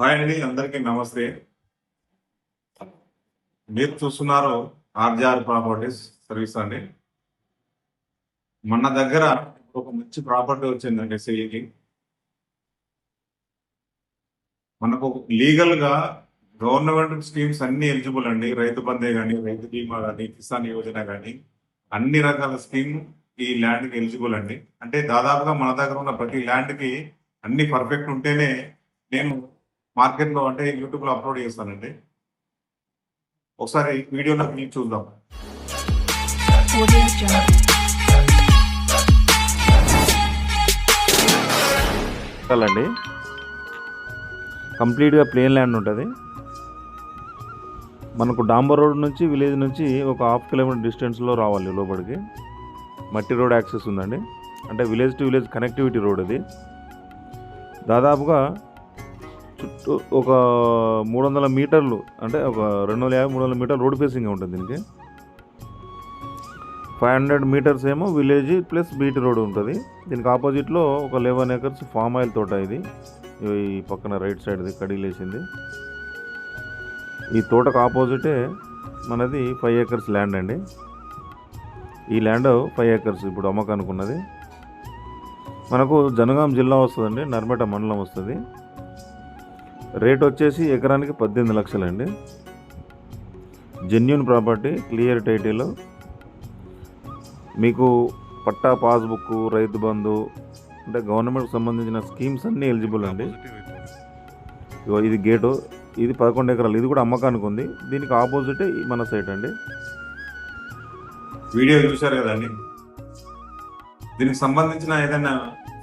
Hi అండి అందరికీ నమస్తే. మీరు చూస్తున్నారు ఆర్జార్ ప్రాపర్టీస్ సర్వీస్ అండి. మన దగ్గర ఒక మంచి ప్రాపర్టీ వచ్చిందండి సేల్కి మనకు లీగల్గా గవర్నమెంట్ స్కీమ్స్ అన్ని ఎలిజిబుల్ అండి. రైతు బందే కానీ రైతు బీమా కానీ కిసాన్ యోజన కానీ అన్ని రకాల స్కీమ్ ఈ ల్యాండ్కి ఎలిజిబుల్ అండి. అంటే దాదాపుగా మన దగ్గర ఉన్న ప్రతి ల్యాండ్కి అన్ని పర్ఫెక్ట్ ఉంటేనే నేను మార్కెట్లో అంటే యూట్యూబ్లో అప్లోడ్ చేస్తానండి. ఒకసారి వీడియోలో మీకు చూద్దాం. అండి కంప్లీట్గా ప్లేన్ ల్యాండ్ ఉంటుంది. మనకు డాంబర్ రోడ్ నుంచి విలేజ్ నుంచి ఒక హాఫ్ కిలోమీటర్ డిస్టెన్స్లో రావాలి లోపలికి. మట్టి రోడ్ యాక్సెస్ ఉందండి. అంటే village to village connectivity road అది. దాదాపుగా చుట్టూ ఒక మూడు వందల మీటర్లు అంటే ఒక రెండు వందల యాభై మూడు వందల మీటర్లు రోడ్ ఫేసింగ్ ఉంటుంది దీనికి. ఫైవ్ హండ్రెడ్ మీటర్స్ ఏమో విలేజ్ ప్లస్ బీటీ రోడ్ ఉంటుంది. దీనికి ఆపోజిట్లో ఒక లెవెన్ ఏకర్స్ ఫామ్ ఆయిల్ తోట ఇది. ఈ పక్కన రైట్ సైడ్ది కడిగిలేసింది ఈ తోటకు ఆపోజిటే మనది ఫైవ్ ఏకర్స్ ల్యాండ్ అండి. ఈ ల్యాండ్ ఫైవ్ ఏకర్స్ ఇప్పుడు అమ్మకానికి ఉన్నది. మనకు జనగాం జిల్లా వస్తుందండి నర్మేట మండలం వస్తుంది. రేట్ వచ్చేసి ఎకరానికి పద్దెనిమిది లక్షలండి. జెన్యున్ ప్రాపర్టీ క్లియర్ టైటిల్ మీకు పట్టా పాస్బుక్ రైతు బంధు అంటే గవర్నమెంట్కి సంబంధించిన స్కీమ్స్ అన్నీ ఎలిజిబుల్ అండి. ఇది గేటు ఇది పదకొండు ఎకరాలు ఇది కూడా అమ్మకానికి ఉంది. దీనికి ఆపోజిటే ఈ మన సైట్ అండి. వీడియో చూశారు కదండి? దీనికి సంబంధించిన ఏదైనా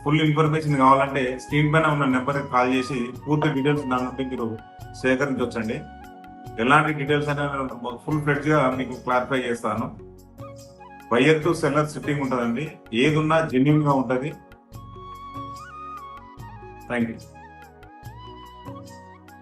ఫుల్ ఇన్ఫర్మేషన్ కావాలంటే స్క్రీన్ పైన ఉన్న నెంబర్కి కాల్ చేసి పూర్తి డీటెయిల్స్ దాని నుండి మీరు సేకరించవచ్చండి. ఎలాంటి డీటెయిల్స్ అయినా ఫుల్ ఫ్లెడ్జ్గా మీకు క్లారిఫై చేస్తాను. బయ్యర్ టు సెల్లర్ సిట్టింగ్ ఉంటుందండి. ఏదున్నా జెన్యున్గా జెన్యున్గా ఉంటుంది. Thank you